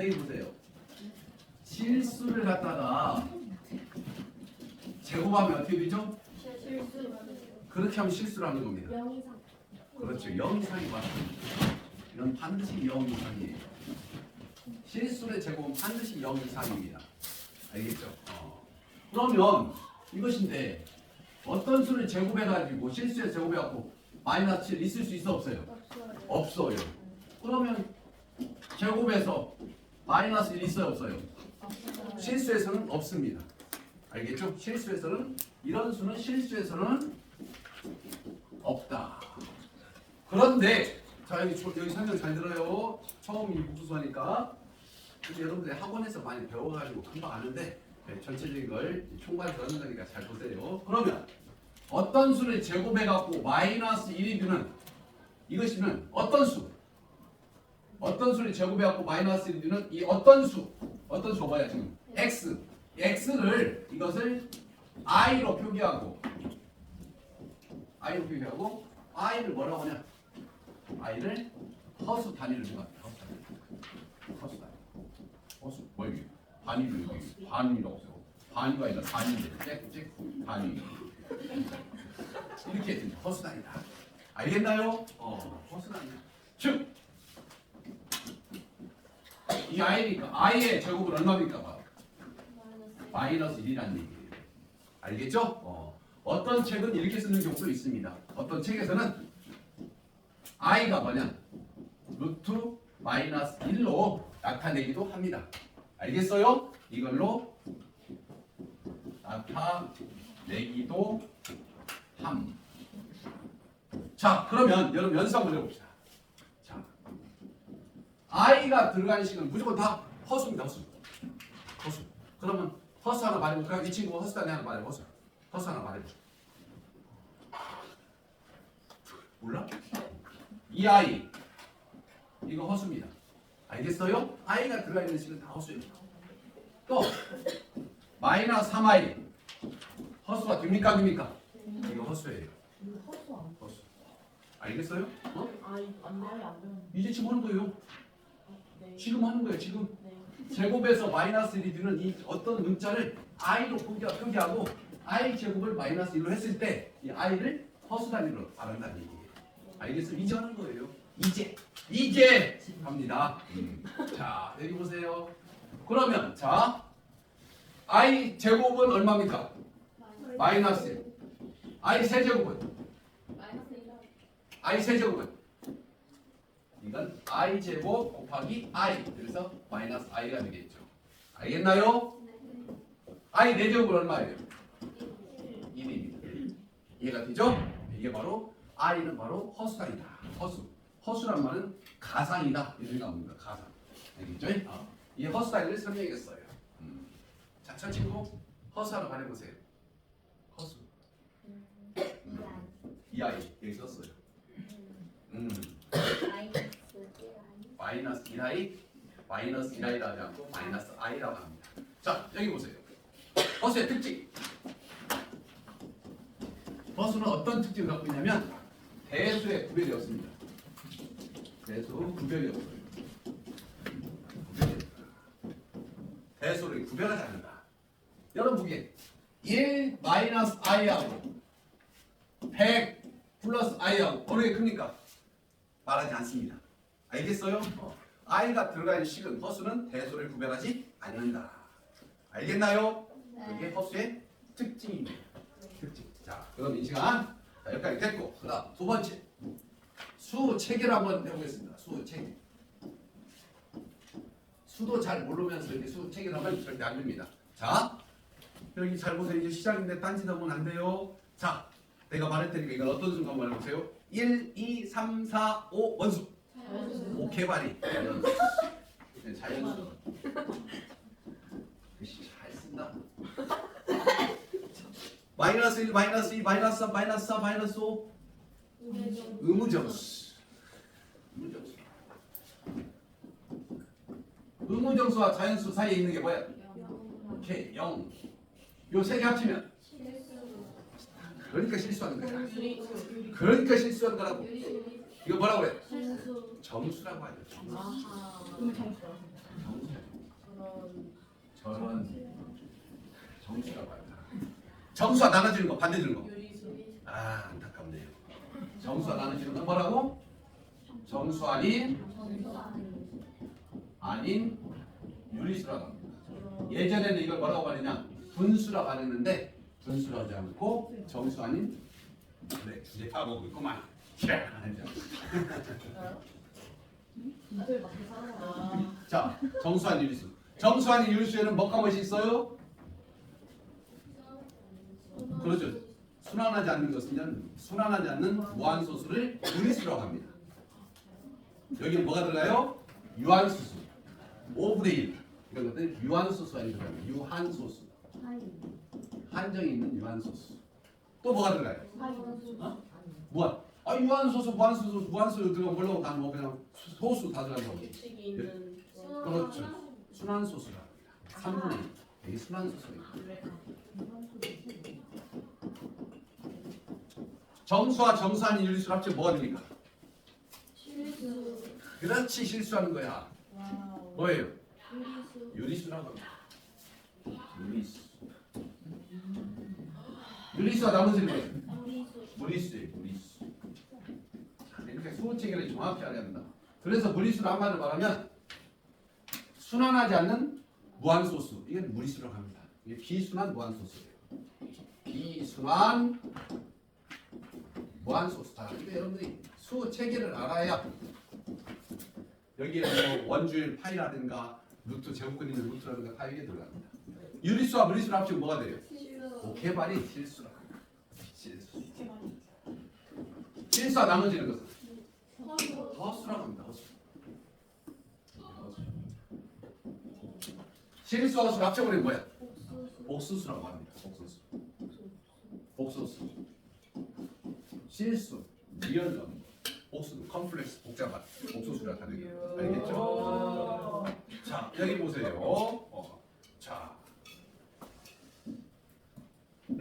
여기 보세요. 실수를 갖다가 제곱하면 어떻게 되죠? 실수 그렇게 하면 실수라는 겁니다. 영 이상 그렇죠. 0 이상이 맞습니다. 이건 반드시 0 이상이에요. 실수의 제곱은 반드시 0 이상입니다. 알겠죠? 어. 그러면 이것인데 어떤 수를 제곱해가지고 실수의 제곱해갖고 마이너스 7 있을 수 있어 없어요? 없어요. 없어요. 그러면 제곱해서 마이너스 1 있어요 없어요? 실수에서는 없습니다. 알겠죠? 실수에서는 이런 수는 실수에서는 없다. 그런데 자 여기 조- 여기 설명 잘 들어요. 처음 이 복수수하니까 근데 여러분들이 학원에서 많이 배워가지고 금방 아는데 네, 전체적인 걸 총괄 거니까 잘 보세요. 그러면 어떤 수를 제곱해갖고 마이너스 1이 되는 이것이는 어떤 수? 어떤 수를 제곱해갖고 마이너스 1이 되는 이 어떤 수? 어떤 수가 뭐야 지금? x. x를 이것을 i로 표기하고 i로 표기하고 i를 뭐라고 하냐? i를 허수 단위로 생각해. 허수 단위. 허수 단위. 허수 뭐 이게 단위로 여기 반이라고 써요. 반위가 아니라 단위인데 잭잭 단위. 이렇게 됩니다. 허수 단위다. 알겠나요? 어, 허수 단위. 즉, 이 i니까 i의 제곱은 얼마입니까? 봐. 마이너스 1이라는 얘기예요. 알겠죠? 어. 어떤 책은 이렇게 쓰는 경우도 있습니다. 어떤 책에서는 i가 뭐냐? 루트 마이너스 1로 나타내기도 합니다. 알겠어요? 이걸로 나타내기도 함. 자, 그러면 여러분 연습 한번 해봅시다. 자, i가 들어가는 식은 무조건 다 허수입니다. 허수. 허수. 그러면 허수 하나 말해볼까? 이 친구 허수 단위 하나 말해 허수. 허수 하나 말해줘. 몰라? 이 아이 이거 허수입니다. 알겠어요? 아이가 들어가 있는 식은 다 허수예요. 또 마이너스 3i 허수가 됩니까? 안 됩니까? 이거 허수예요. 허수 안 허수. 알겠어요? 어? 이제 하는 거예요. 네. 지금 하는 거예요. 지금 네. 제곱에서 마이너스 1이 되는 이 어떤 문자를 i로 표기- 표기하고 i 제곱을 마이너스 1로 했을 때 이 i를 허수 단위로 말한다는 얘기예요. 알겠어요? 이제 하는 거예요. 이제 이제 갑니다. 음. 자 여기 보세요. 그러면 자 i 제곱은 얼마입니까? 마이너스 1. i 세제곱은 마이너스 1 i 세제곱은 이건 i 제곱 곱하기 i 그래서 마이너스 i가 되겠죠. 알겠나요? i 4제곱은 얼마예요? 1입니다. 이해가 되죠? 이게 바로 i는 바로 허수단이다. 허수. 허수란 말은 가상이다. 이런 생각합니다. 가상. 알겠죠? 어. 이 허수단위를 설명했어요. 음. 자, 저 친구 허수 하나 말해보세요. 허수. 이 아이 여기 썼어요. 음. 마이너스 1i 마이너스 1i라고 하지 않고 마이너스 i라고 합니다. 자 여기 보세요. 허수의 특징. 허수는 어떤 특징을 갖고 있냐면 대수의 구별이 없습니다. 대수 구별이 없어요. 대수를 구별하지 않는다. 여러분 보기에 1 마이너스 i하고 100 플러스 i하고 어느 게 크니까 말하지 않습니다. 알겠어요? 어. i가 들어가 있는 식은 허수는 대수를 구별하지 않는다. 알겠나요? 그게 허수의 특징입니다. 특징. 자, 그럼 이 시간 자, 여기까지 됐고, 그다음 두 번째 수 체계를 한번 해보겠습니다. 수 체계. 수도 잘 모르면서 이렇게 수 체계를 하면 절대 안 됩니다. 자, 여기 잘 보세요. 이제 시작인데 딴짓 하면 안 돼요. 자, 내가 테니까 이건 어떤 순간 말해보세요. 1, 2, 3, 4, 5 원수. 오 개발이 자연수. 네, 자연수. 글씨 잘 쓴다. 마이너스 1, 마이너스 2, 마이너스 3, 마이너스 4, 마이너스 5 의무정수. 의무정수. 의무정수와 자연수 사이에 있는 게 뭐야? K, 0. 요세 개 합치면 그러니까 실수하는 거야. 그러니까 실수한 거라고. 이거 뭐라고 그래? 실수 정수라고 하죠. 정수. 아하. 정수. 저런 정수라고 합니다. 정수가 나눠지는 거 반대되는 거. 아 안타깝네요. 정수가 나눠지는 건 뭐라고? 정수 아닌 아닌 유리수라고 합니다. 예전에는 이걸 뭐라고 말했냐? 분수라고 안 했는데 분수라고 하지 않고 정수 아닌 그래 주제 까먹고 있구만. 자, 정수한 유리수. 정수한 유리수에는 뭐가 멋이 있어요? 그렇죠. 순환하지 않는 것은 순환하지 않는 무한소수를 유리수라고 합니다. 여기는 뭐가 들어가요? 유한소수. 5분의 1 이런 것들 유한소수가 들어갑니다. 유한소수. 한정이 있는 유한소수. 또 뭐가 들어가요? 어? 무한. 아 유한소수, 무한소수, 무한소수 들어가면 물론 다뭐 그냥 소수 다 들어가는 거고. 규칙이 있는. 그렇죠. 순환소수라 합니다. 3분의 1. 여기 순환소수예요. 정수와 정수한 유리수 합치면 뭐가 됩니까? 실수 그렇지 실수하는 거야. 와우. 뭐예요? 유리수 유리수라고 합니다. 유리수. 유리수가 나머지는 뭐예요? 무리수 무리수예요. 무리수. 자, 이렇게 수호 체계를 정확히 알아야 된다. 그래서 무리수를 한마디로 말하면 순환하지 않는 무한소수. 이게 무리수라고 합니다. 이게 비순환 무한소수예요. 비순환 무한소수. 자, 이게 여러분들이 수체계를 알아야 여기에 뭐 원주율 파이라든가 루트 제곱근 있는 루트라든가 다 이게 들어갑니다. 유리수와 무리수를 합치면 뭐가 돼요? 오, 개발이 실수라고. 실수. 실수와 나눠지는 것은 허수 허수라고 합니다. 허수. 허수. 실수와 허수를 합쳐버리면 뭐야? 옥수수 복수수라고 합니다. 복수수. 복수수. 실수, 리얼점, 복수, 컴플렉스, 복잡한 복수수라 다르게 알겠죠? 자 여기 보세요. 어. 자,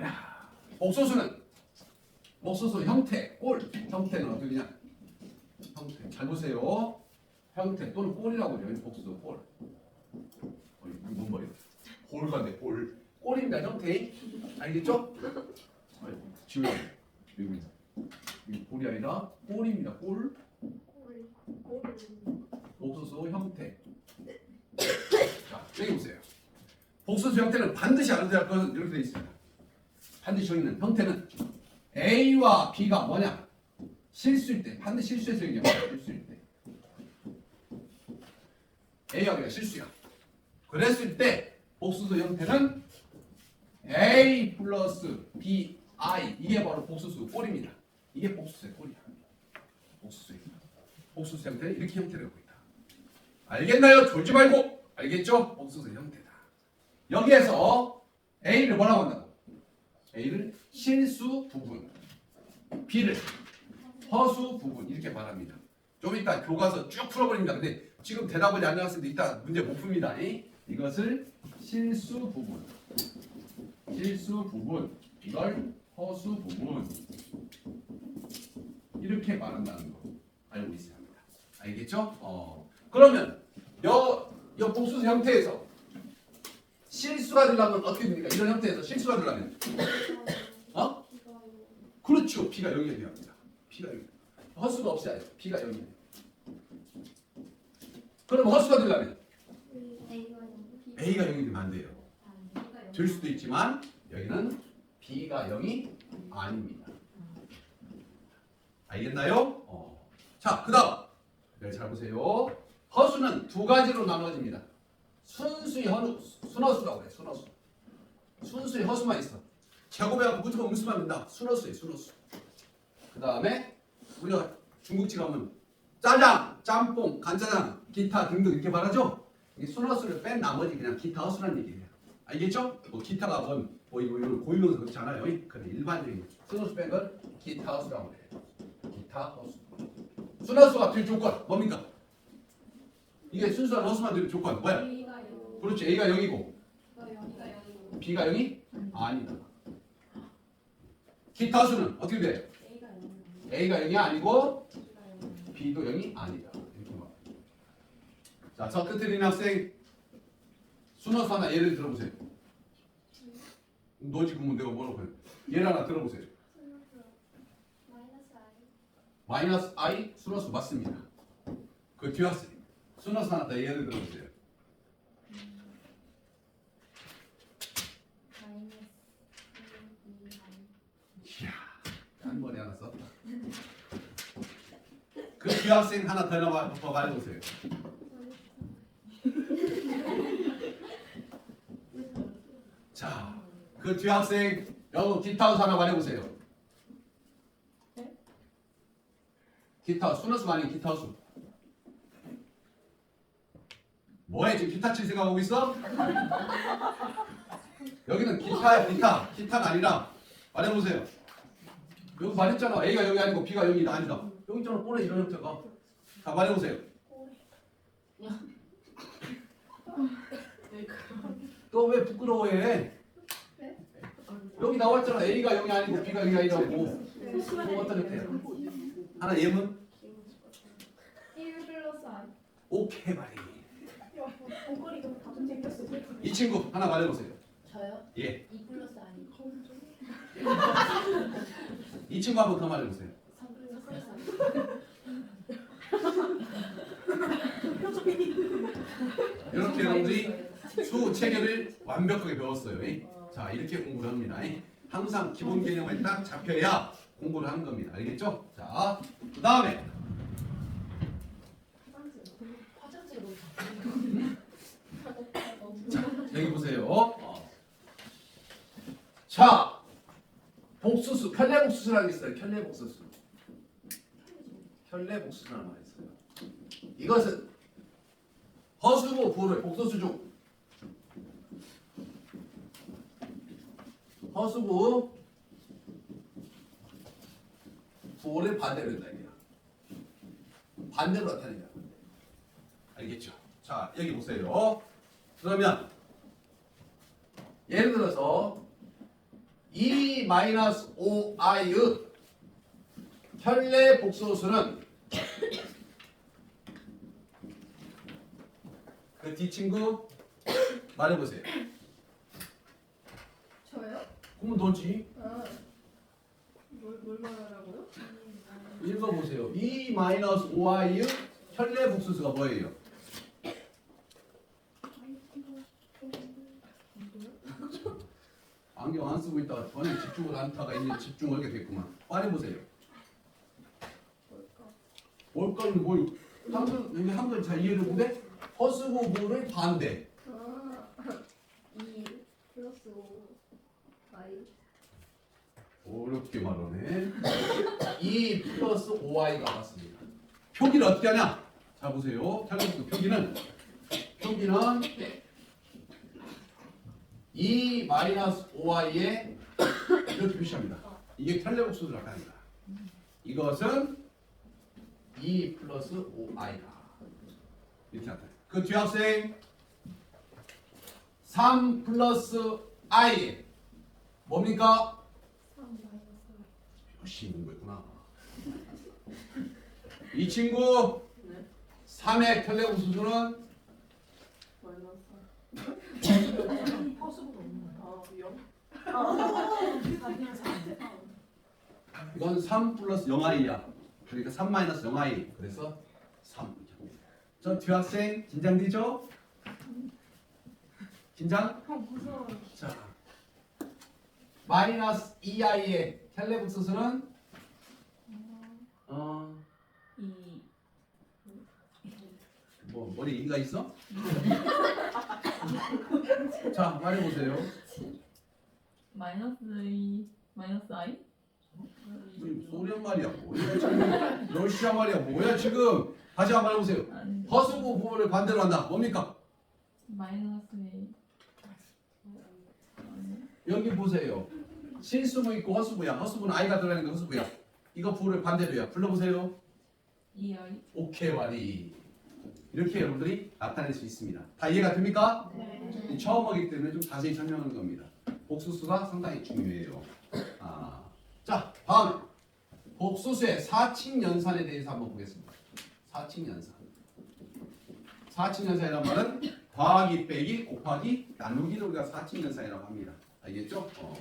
야, 복소수는 복소수 형태, 꼴 형태는 어떻게 되냐? 형태 잘 보세요. 형태 또는 꼴이라고 해요. 복소수 꼴. 뭔 말이야? 꼴관데 꼴. 꼴입니다 형태. 알겠죠? 지우야 여기 이 꼴이 아니라 꼴입니다. 꼴. 복소수 형태. 자, 여기 보세요. 복소수 형태는 반드시 알아야 할 것은 이렇게 되어 있습니다. 반드시 정의는 형태는 A와 B가 뭐냐? 실수일 때, 반드시 실수해서 얘기합니다. 실수일 때. A와 B가 실수야. 그랬을 때 복수수 형태는 A 플러스 B, I 이게 바로 복수수 꼴입니다. 이게 복수수의 꼴이야. 복수수의 복수수 형태는 이렇게 형태를 있다. 알겠나요? 졸지 말고 알겠죠? 복수수 형태다. 여기에서 A를 뭐라고 한다고? A를 실수 부분, B를 허수 부분 이렇게 말합니다. 좀 이따 교과서 쭉 풀어버립니다. 근데 지금 대답을 안 나왔을 때 이따 문제 못 풉니다. 이? 이것을 실수 부분, 실수 부분, 이걸 허수 부분 이렇게 말한다는 거 알고 있어야 합니다. 알겠죠? 어. 그러면 여, 여 복수수 형태에서 실수가 되려면 어떻게 됩니까? 이런 형태에서 실수가 되려면 어? 그렇죠. B가 0이 돼야 합니다. B가 0. 허수가 없어야 돼요. B가 0이 돼요. 그럼 허수가 되려면 A가 0이 되면 안 돼요. 될 수도 있지만 여기는 B가 0이 아닙니다. 알겠나요? 어. 자, 그 다음. 네, 잘 보세요. 허수는 두 가지로 나눠집니다. 순수의 허수, 순허수라고 그래, 순허수. 순수의 허수만 있어. 제곱해갖고 무조건 음수만 된다. 순허수에 순허수. 그 다음에 우리가 중국집 가면 짜장, 짬뽕, 간짜장, 기타 등등 이렇게 말하죠? 이 순허수를 뺀 나머지 그냥 기타 허수라는 얘기예요. 알겠죠? 뭐 기타가 뭔, 뭐 이거 고유명사 그렇잖아요. 그래 일반적인 순허수 뺀 걸 기타 허수라고 해요. 기타 허수. 순허수가 될 조건 뭡니까? 이게 순수한 허수만 되는 조건 뭐야? 그렇지 A가 0이고 B가 영이고 B가 0이 아니다. 기타 수는 어떻게 돼? A가 영 A가 0이 아니고 B도 0이 아니다. 자, 저 끝에 있는 학생 순환수 하나 예를 들어보세요. 너지 그러면 내가 뭐라고 해? 예를 하나 들어보세요. 마이너스 i 순환수 맞습니다. 그 뒤학생 순환수 하나 더 예를 들어보세요. 마이너스 2 i 이야, 한 번에 하나 썼다. 그 뒤학생 하나 더 나와 더 말해보세요. 자, 그 뒤학생 여기 기타우스 하나 말해보세요. 네? 기타 순환수 아닌 기타우스. 뭐해 지금 기타 칠 생각하고 있어? 여기는 기타야 기타 기타가 아니라 말해보세요. 여기 말했잖아 A가 여기 아니고 B가 여기 아니다. 여기 있잖아 뻔해 이런 형태가. 자 말해보세요. 네, 너왜 부끄러워해? 네? 여기 나왔잖아 A가 여기 아니고 B가 여기 아니라고. 뭐 어떤 형태야? 하나 예문? 1 플러스 i 오케이 말이. 목걸이가 다좀 생겼어 이 친구 하나 말해보세요. 저요? 예. 2 플러스 i 이 친구 한번 더 말해보세요. 3 플러스 i 이렇게 여러분들이 수 체계를 완벽하게 배웠어요. 이. 자 이렇게 공부를 합니다. 이. 항상 기본 개념을 딱 잡혀야 공부를 하는 겁니다. 알겠죠? 자, 그 다음에 너무 여기 보세요. 어. 자, 복수수, 편례복수수라는 게 있어요. 편례복수수. 편례복수수라는 말이 있어요. 이것은 허수고 부호를 복수수 중 허수고 부호를 반대로 한다 이게요. 반대로 나타내냐. 알겠죠? 자, 여기 보세요. 그러면 예를 들어서 2-5i의 현례 복소수는 그 뒤 친구 말해보세요. 저요? 그러면 너지. 아 뭘, 뭘 말하라고요? 읽어보세요. 2-5i의 현례 복소수가 뭐예요? 안경 안 쓰고 있다가 전혀 집중을 안 하다가 이제 집중을 하게 됐구만. 말해보세요. 뭘까는 뭘 한글 여기 한글 잘 이해를 못해? 허스고부를 반대. 아2 플러스 5 i 어렵게 말하네. 2 플러스 5i가 맞습니다. 표기를 어떻게 하냐? 자 보세요. 텔레비전 표기는 표기는 2 마이너스 5i에 이렇게 표시합니다. 이게 텔레복수를 나타냅니다. 이것은 2 플러스 5i다. 이렇게 나타나요. 그 뒤학생 3 플러스 i 뭡니까? 3 마이너스 열심히 공부했구나. 이 친구 네. 3의 텔레고 수준은 마이너스. 허수보다 없는 아, 영? 이건 3 플러스 0i야. 그러니까 3 마이너스 0i. 그래서 3. 저 뒤학생 긴장되죠? 긴장? 어 무서워 자, 마이너스 2i의 텔레북 수수는 어, 이. 뭐 머리 이가 있어? 자, 말해 보세요. 마이너스 2. 마이너스 i? 소련 말이야 뭐야 지금 러시아 말이야 뭐야 지금 다시 한번 말해 보세요 아니. 허수부 부호를 반대로 한다 뭡니까 마이너스 2. 아니. 여기 보세요 실수부 있고 허수부야. 허수부는 아이가 들어가니까 허수부야. 이거 부호를 반대로야 불러보세요. 2i. 오케이 와리. 이렇게 여러분들이 나타낼 수 있습니다. 다 이해가 됩니까? 네. 처음 하기 때문에 좀 자세히 설명하는 겁니다. 복수수가 상당히 중요해요. 아, 자 다음. 복수수의 사칙연산에 대해서 한번 보겠습니다. 사칙연산. 사칙연산이란 말은 더하기 빼기 곱하기 나누기를 우리가 사칙연산이라고 합니다. 알겠죠? 어.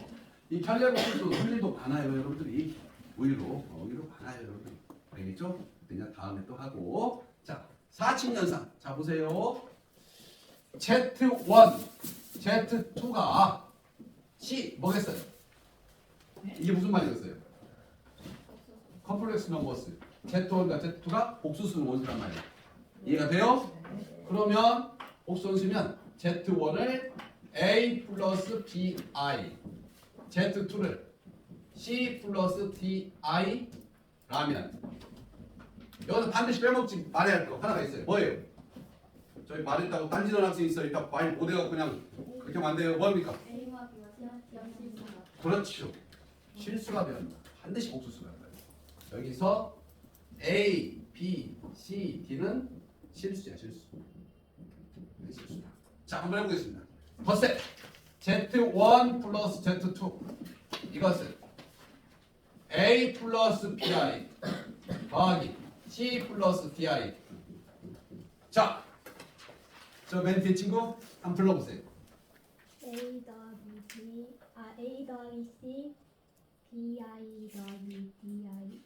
이 편리함도 틀리도 많아요. 여러분들이 의외로 어, 의외로 많아요 여러분들이. 알겠죠? 그냥 다음에 또 하고. 자 사칙연산 자 보세요. Z1 Z2가 C 뭐겠어요? 이게 무슨 말이겠어요? 컴플렉스 넘버스. Z1과 Z2가 복수수는 원수란 말이야 이해가 돼요? 그러면 복수 원수면 Z1을 A 플러스 BI Z2를 C 플러스 DI 라면. 여기서 반드시 빼먹지 말아야 할 거 하나가 있어요. 뭐예요? 저희 말했다고 딴지런 학생 있어. 일단 말 못해갖고 그냥 그렇게 하면 안 돼요. 뭡니까? 그렇죠. 실수가 변한다 반드시 복수수가 변한다 여기서 A, B, C, D는 실수야 실수. 네, 실수다. 자 한번 해보겠습니다. 덧셈 Z1 플러스 Z2 이것은 A 플러스 BI 더하기 C 플러스 DI 자, 저 맨 뒤에 친구 한번 불러보세요. A 더하기 B 아 A 더하기 C BI 더하기 DI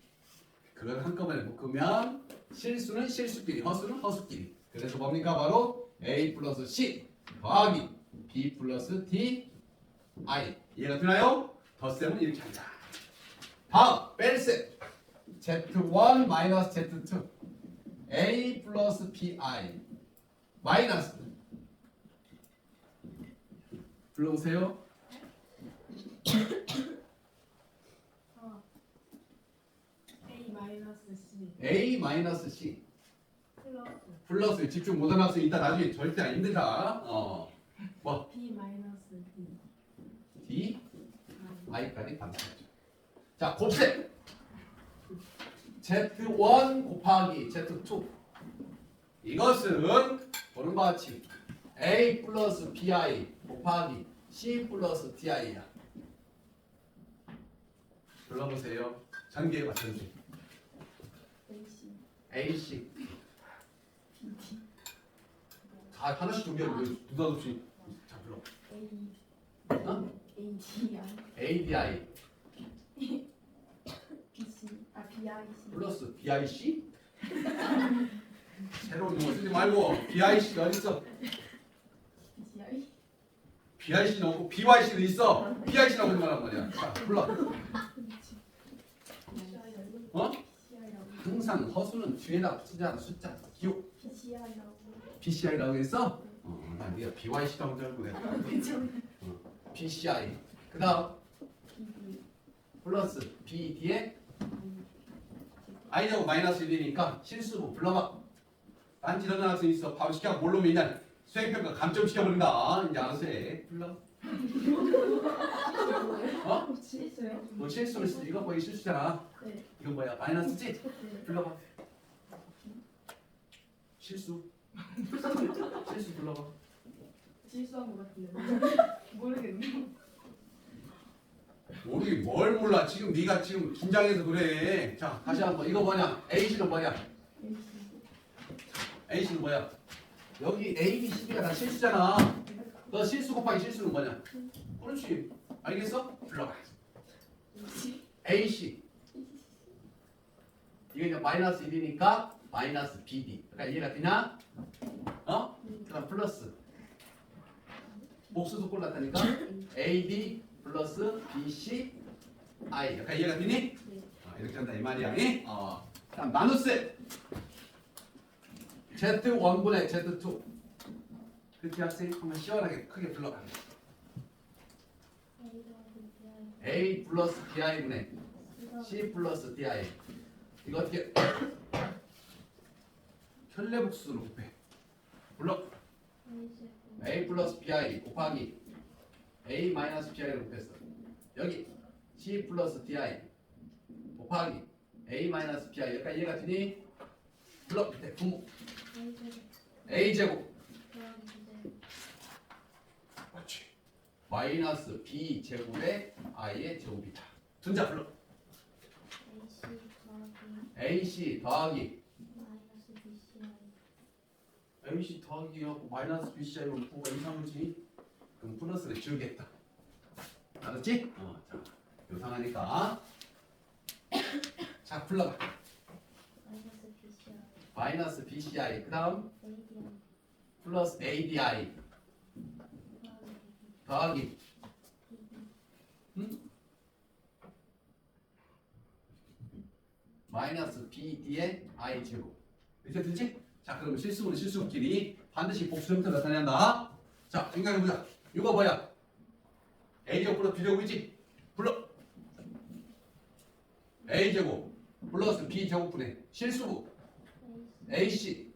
그걸 한꺼번에 묶으면 실수는 실수끼리 허수는 허수끼리. 그래서 뭡니까? 바로 A 플러스 C 더하기 B 플러스 D I. 이해가 되나요? 덧셈은 이렇게 한다. 다음 뺄셈. Z1 마이너스 Z2 A 플러스 BI 마이너스. 불러보세요. A 마이너스 C. A 마이너스 C. 플러스. 플러스. 집중 학생 이따 나중에 절대 안 힘들다. 어. 뭐 B 마이너스 D D I까지 감사하죠. 자 곱셈 Z1 곱하기 Z2 이것은 보는 바 같이 A 플러스 BI 곱하기 C 플러스 DI야. 불러보세요. 전개해 맞춰주세요. AC AC 다 하나씩 준비하고 불러. A 어? ADI ADI BC 아 BIC 플러스 BIC? 새로운 용어 쓰지 말고 BIC가 어디 있어? BCI BIC는 없고 BYC도 있어. BIC라고 말한 말이야. 자, 불러. 어? BCI라고 항상 허수는 뒤에다 숫자, 숫자, 기호. BCI라고 PCI라고 했어? 어, 난 네가 BYC라고 줄 알고 내가. 어, PCI. 그 다음 BD 플러스 BD에 I하고 마이너스 1이니까 실수로 불러봐. 딴지 이런 학생 있어. 바로 시켜 뭘로 믿냐? 수행평가 감점 시켜버린다. 이제 알아서 해. 불러. 어? 실수요? 뭐 실수를 쓰 이거 거의 실수잖아. 네. 이건 뭐야? 마이너스지? 네. 불러봐. 실수. 실수 불러봐. 실수한 것 같은데 모르겠네 모르게 뭘 몰라. 지금 네가 지금 긴장해서 그래. 자, 다시 한번. 이거 뭐냐? A씨는 뭐냐? AC A씨는 뭐야? 여기 A, B, C, D가 다 실수잖아. 너 실수 곱하기 실수는 뭐냐? 그렇지. 알겠어? 불러봐. AC. 이게 이제 마이너스 1이니까 마이너스 BD. 그러니까 이해가 되냐? 어? 그다음 플러스. 복수도 골랐다니까 AD 플러스 BC I. 약간 이해가 되니? 네. 어, 이렇게 한다 이 말이야. 이? 어. 다음 나누세. Z1분의 Z2. 그렇게 학생 한번 시원하게 크게 불러봐. A 플러스 BI분의 C가 C 플러스 DI. 이거 어떻게 현례복수로 곱해. 불러. A 플러스 BI 곱하기 A 마이너스 BI를 곱했어. 여기 C 플러스 DI 곱하기 A 마이너스 BI. 여기까지 이해가 되니? 불러. 밑에 분모. A 제곱 그렇지. 마이너스 B 제곱의 I의 제곱이다. 분자 불러. AC 더하기 AC 더하기 BCI 하고 마이너스 BC하고 부가 이상하지? 그럼 플러스를 지우겠다. 알았지? 어, 자, 요상하니까. 자, 불러봐. 마이너스 BCI 마이너스 BCI, 그 다음 ADI 플러스 ADI 더하기 마이너스 BD의 I 제곱. 이제 되지? 자, 그러면 실수는 실수끼리 반드시 복수 형태 나타낸다. 자, 생각해보자. 이거 뭐야? A 제곱 플러스 B 제곱이지? 불러. A 제곱 플러스 B 제곱분의 실수부 AC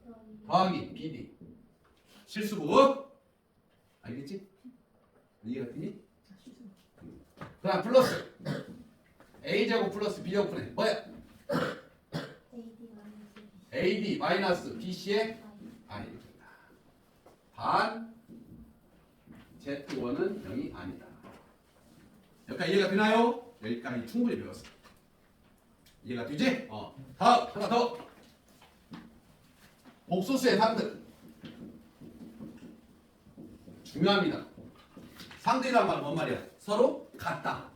더하기 BD. 실수부. 알겠지? 이해가 되니? 그다음 플러스 A 제곱 플러스 B 제곱분의 뭐야? AD 마이너스 BC의 된다. 반 Z1은 0이 아니다. 여기까지 이해가 되나요? 여기까지 충분히 배웠어. 이해가 되지? 어. 다음 하나 더. 복소수의 상들 중요합니다. 상들이란 말은 뭔 말이야? 서로 같다.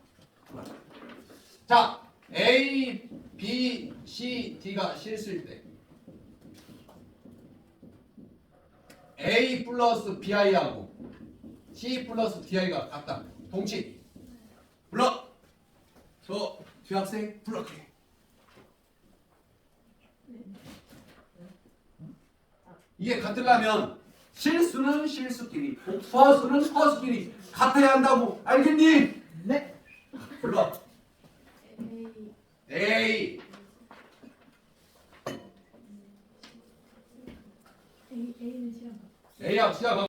자, A, B, C, D가 실수일 때 A 플러스 BI하고 C 플러스 DI가 같다. 동치. 불러. 저 뒤학생 불러게. 이게 같으려면 실수는 실수끼리, 복수는 허수끼리 같아야 한다고 알겠니? 네. 불러. A A A A는 싫어. A하고 C하고